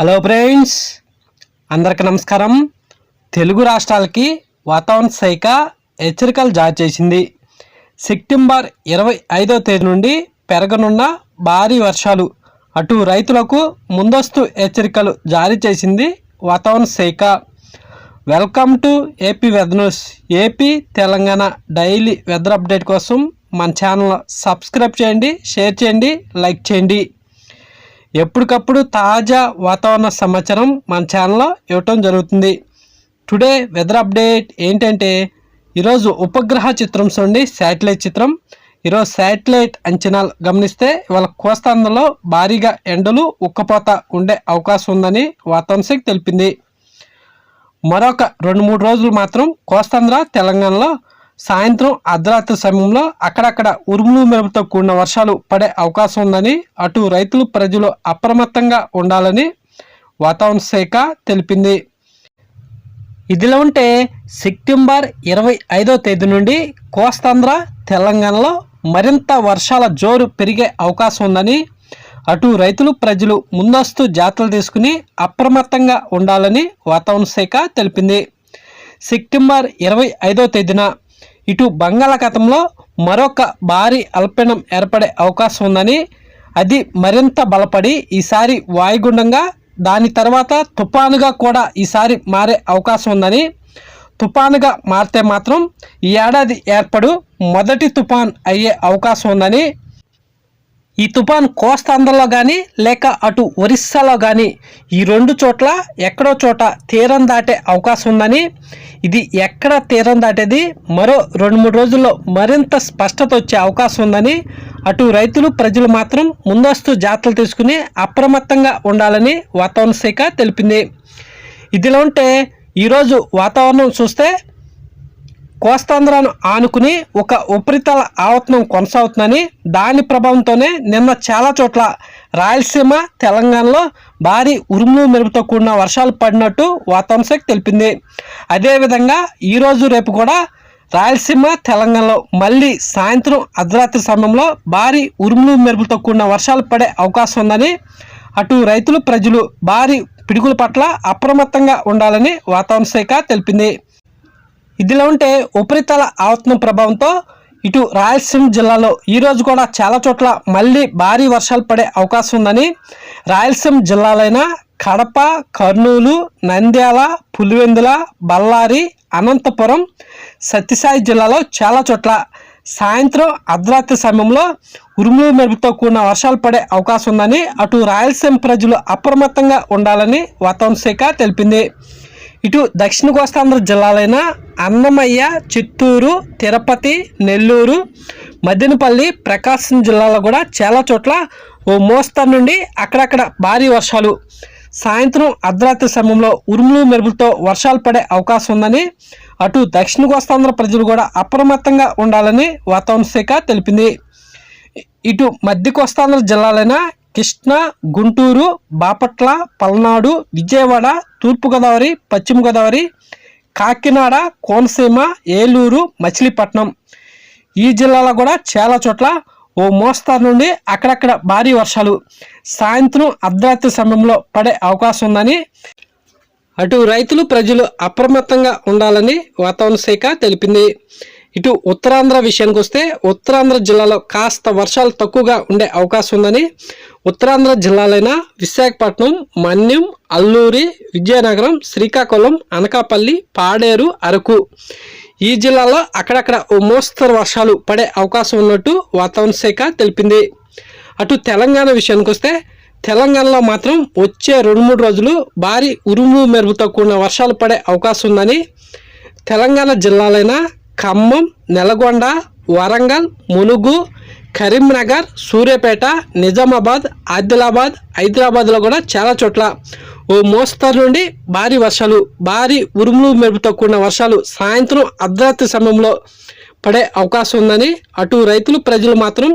Hello friends అందరికి నమస్కారం. తెలుగు రాష్ట్రాలకి వాతావరణ శాఖ హెచ్చరికలు జారీ చేసింది. సెప్టెంబర్ ఇరవై ఐదో తేదీ నుండి పెరగనున్న భారీ వర్షాలు అటు రైతులకు ముందస్తు హెచ్చరికలు జారీ చేసింది వాతావరణ శాఖ. Welcome to AP weather news AP Telangana daily weather update కోసం మన ఛానల్ సబ్స్క్రైబ్ చేయండి షేర్ చేయండి లైక్ చేయండి. ఎప్పటికప్పుడు తాజా వాతావరణ సమాచారం మన ఛానల్లో ఇవ్వటం జరుగుతుంది. టుడే వెదర్ అప్డేట్ ఏంటంటే ఈరోజు ఉపగ్రహ చిత్రం చూడండి శాటిలైట్ చిత్రం. ఈరోజు శాటిలైట్ అంచనాలు గమనిస్తే ఇవాళ కోస్తాంధ్రలో భారీగా ఎండలు ఉక్కపోత ఉండే అవకాశం ఉందని వాతావరణ శాఖ తెలిపింది. మరొక రెండు మూడు రోజులు మాత్రం కోస్తాంధ్ర తెలంగాణలో సాయంత్రం అర్ధరాత్రి సమయంలో అక్కడక్కడ ఉరుములు మెరుపుతో కూడిన వర్షాలు పడే అవకాశం ఉందని అటు రైతులు ప్రజలు అప్రమత్తంగా ఉండాలని వాతావరణ శాఖ తెలిపింది. ఇదిలా ఉంటే సెప్టెంబర్ ఇరవై ఐదో తేదీ నుండి కోస్తాంధ్ర తెలంగాణలో మరింత వర్షాల జోరు పెరిగే అవకాశం ఉందని అటు రైతులు ప్రజలు ముందస్తు జాతరలు తీసుకుని అప్రమత్తంగా ఉండాలని వాతావరణ శాఖ తెలిపింది. సెప్టెంబర్ ఇరవై ఐదో తేదీన ఇటు బంగాళాఖాతంలో మరొక భారీ అల్పీడం ఏర్పడే అవకాశం ఉందని అది మరింత బలపడి ఈసారి వాయుగుండంగా దాని తర్వాత తుఫానుగా కూడా ఈసారి మారే అవకాశం ఉందని తుఫానుగా మారితే మాత్రం ఈ ఏడాది ఏర్పడు మొదటి తుఫాన్ అయ్యే అవకాశం ఉందని ఈ తుఫాన్ కోస్తాంధ్రలో కానీ లేక అటు ఒరిస్సాలో కానీ ఈ రెండు చోట్ల ఎక్కడో చోట తీరం దాటే అవకాశం ఉందని ఇది ఎక్కడ తీరం దాటేది? మరో రెండు మూడు రోజుల్లో మరింత స్పష్టత వచ్చే అవకాశం ఉందని అటు రైతులు ప్రజలు మాత్రం ముందస్తు జాగ్రత్తలు తీసుకుని అప్రమత్తంగా ఉండాలని వాతావరణ శాఖ తెలిపింది. ఇదిలా ఉంటే ఈరోజు వాతావరణం చూస్తే కోస్తాంధ్రాను ఆనుకుని ఒక ఉపరితల ఆవతనం కొనసాగుతుందని దాని ప్రభావంతోనే నిన్న చాలా చోట్ల రాయలసీమ తెలంగాణలో భారీ ఉరుములు మెరుపుతో కూడిన వర్షాలు పడినట్టు వాతావరణ శాఖ తెలిపింది. అదేవిధంగా ఈరోజు రేపు కూడా రాయలసీమ తెలంగాణలో మళ్ళీ సాయంత్రం అర్ధరాత్రి సమయంలో భారీ ఉరుములు మెరుపులతో కూడిన వర్షాలు పడే అవకాశం ఉందని అటు రైతులు ప్రజలు భారీ పిడుగుల పట్ల అప్రమత్తంగా ఉండాలని వాతావరణ శాఖ తెలిపింది. ఇదిలా ఉంటే ఉపరితల ఆవర్తనం ప్రభావంతో ఇటు రాయలసీమ జిల్లాలో ఈరోజు కూడా చాలా చోట్ల మళ్ళీ భారీ వర్షాలు పడే అవకాశం ఉందని రాయలసీమ జిల్లాలైన కడప కర్నూలు నంద్యాల పులివెందుల బళ్ళారి అనంతపురం సత్యసాయి జిల్లాలో చాలా చోట్ల సాయంత్రం అర్ధరాత్రి సమయంలో ఉరుములు మెరుపుతో కూడిన వర్షాలు పడే అవకాశం ఉందని అటు రాయలసీమ ప్రజలు అప్రమత్తంగా ఉండాలని వాతావరణ శాఖ తెలిపింది. ఇటు దక్షిణ కోస్తాంధ్ర జిల్లాలైన అన్నమయ్య చిత్తూరు తిరుపతి నెల్లూరు మదనపల్లి ప్రకాశం జిల్లాలో కూడా చాలా చోట్ల ఓ మోస్తరు నుండి అక్కడక్కడ భారీ వర్షాలు. సాయంత్రం అర్ధరాత్రి సమయంలో ఉరుములు మెరుపులతో వర్షాలు పడే అవకాశం ఉందని అటు దక్షిణ కోస్తాంధ్ర ప్రజలు కూడా అప్రమత్తంగా ఉండాలని వాతావరణ శాఖ తెలిపింది. ఇటు మధ్య కోస్తాంధ్ర జిల్లాలైన కృష్ణా గుంటూరు బాపట్ల పల్నాడు విజయవాడ తూర్పుగోదావరి పశ్చిమ గోదావరి కాకినాడ కోనసీమ ఏలూరు మచిలీపట్నం. ఈ జిల్లాలో కూడా చాలా చోట్ల ఓ మోస్తారు నుండి అక్కడక్కడ భారీ వర్షాలు. సాయంత్రం అర్ధరాత్రి సమయంలో పడే అవకాశం ఉందని అటు రైతులు ప్రజలు అప్రమత్తంగా ఉండాలని వాతావరణ శాఖ తెలిపింది. ఇటు ఉత్తరాంధ్ర విషయానికి వస్తే ఉత్తరాంధ్ర జిల్లాలో కాస్త వర్షాలు తక్కువగా ఉండే అవకాశం ఉందని ఉత్తరాంధ్ర జిల్లాలైన విశాఖపట్నం మన్యం అల్లూరి విజయనగరం శ్రీకాకుళం అనకాపల్లి పాడేరు అరకు. ఈ జిల్లాలో అక్కడక్కడ ఓ మోస్తరు వర్షాలు పడే అవకాశం ఉన్నట్టు వాతావరణ శాఖ తెలిపింది. అటు తెలంగాణ విషయానికి వస్తే తెలంగాణలో మాత్రం వచ్చే రెండు మూడు రోజులు భారీ ఉరుము మెరుపుతో కూడిన వర్షాలు పడే అవకాశం ఉందని తెలంగాణ జిల్లాలైన ఖమ్మం నెలగొండ వరంగల్ మునుగు కరీంనగర్ సూర్యాపేట నిజామాబాద్ ఆదిలాబాద్ హైదరాబాద్లో కూడా చాలా చోట్ల ఓ మోస్తరు నుండి భారీ వర్షాలు భారీ ఉరుములు మెరుపుతో కూడిన వర్షాలు సాయంత్రం అర్ధరాత్రి సమయంలో పడే అవకాశం ఉందని అటు రైతులు ప్రజలు మాత్రం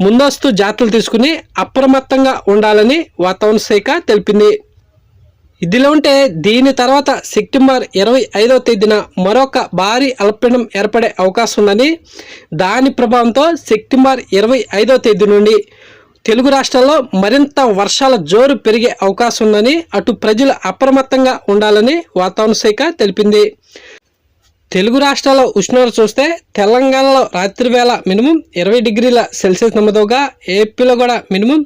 ముందస్తు జాగ్రత్తలు తీసుకుని అప్రమత్తంగా ఉండాలని వాతావరణ శాఖ తెలిపింది. ఇదిలో ఉంటే దీని తర్వాత సెప్టెంబర్ ఇరవై ఐదవ తేదీన మరొక భారీ అల్పపీడనం ఏర్పడే అవకాశం ఉందని దాని ప్రభావంతో సెప్టెంబర్ ఇరవై ఐదవ తేదీ నుండి తెలుగు రాష్ట్రాల్లో మరింత వర్షాల జోరు పెరిగే అవకాశం ఉందని అటు ప్రజలు అప్రమత్తంగా ఉండాలని వాతావరణ శాఖ తెలిపింది. తెలుగు రాష్ట్రాల ఉష్ణోగ్రత చూస్తే తెలంగాణలో రాత్రి వేళ మినిమం ఇరవై డిగ్రీల సెల్సియస్ నమోదవగా ఏపీలో కూడా మినిమం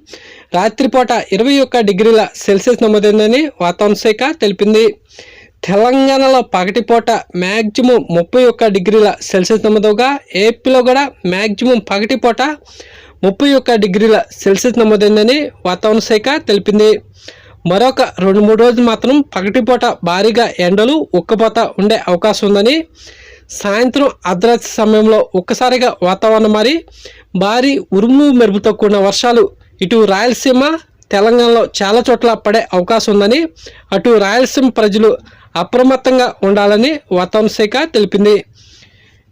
రాత్రిపూట ఇరవై ఒక్క డిగ్రీల సెల్సియస్ నమోదైందని వాతావరణ శాఖ తెలిపింది. తెలంగాణలో పగటిపూట మ్యాక్సిమం ముప్పై ఒక్క డిగ్రీల సెల్సియస్ నమోదవగా ఏపీలో కూడా మ్యాక్సిమం పగటిపూట ముప్పై ఒక్క డిగ్రీల సెల్సియస్ నమోదైందని వాతావరణ శాఖ తెలిపింది. మరొక రెండు మూడు రోజులు మాత్రం పగటిపూట భారీగా ఎండలు ఉక్కపోత ఉండే అవకాశం ఉందని సాయంత్రం అర్ధరాత్రి సమయంలో ఒక్కసారిగా వాతావరణం మారి భారీ ఉరుము మెరుపుతో కూడిన వర్షాలు ఇటు రాయలసీమ తెలంగాణలో చాలా చోట్ల పడే అవకాశం ఉందని అటు రాయలసీమ ప్రజలు అప్రమత్తంగా ఉండాలని వాతావరణ శాఖ తెలిపింది.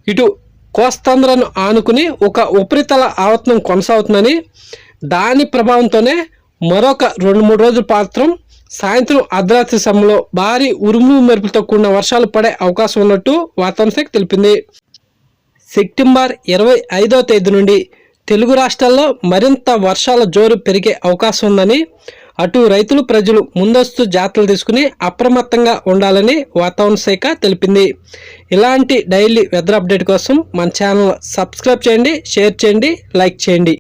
ఇటు కోస్తాంధ్రను ఆనుకుని ఒక ఉపరితల ఆవర్తనం కొనసాగుతుందని దాని ప్రభావంతోనే మరొక రెండు మూడు రోజుల పాత్రం సాయంత్రం అర్ధరాత్రి సమయంలో భారీ ఉరుము మెరుపులతో కూడిన వర్షాలు పడే అవకాశం ఉన్నట్టు వాతావరణ శాఖ తెలిపింది. సెప్టెంబర్ ఇరవై ఐదో తేదీ నుండి తెలుగు రాష్ట్రాల్లో మరింత వర్షాల జోరు పెరిగే అవకాశం ఉందని అటు రైతులు ప్రజలు ముందస్తు జాగ్రత్తలు తీసుకుని అప్రమత్తంగా ఉండాలని వాతావరణ శాఖ తెలిపింది. ఇలాంటి డైలీ వెదర్ అప్డేట్ కోసం మన ఛానల్ సబ్స్క్రైబ్ చేయండి షేర్ చేయండి లైక్ చేయండి.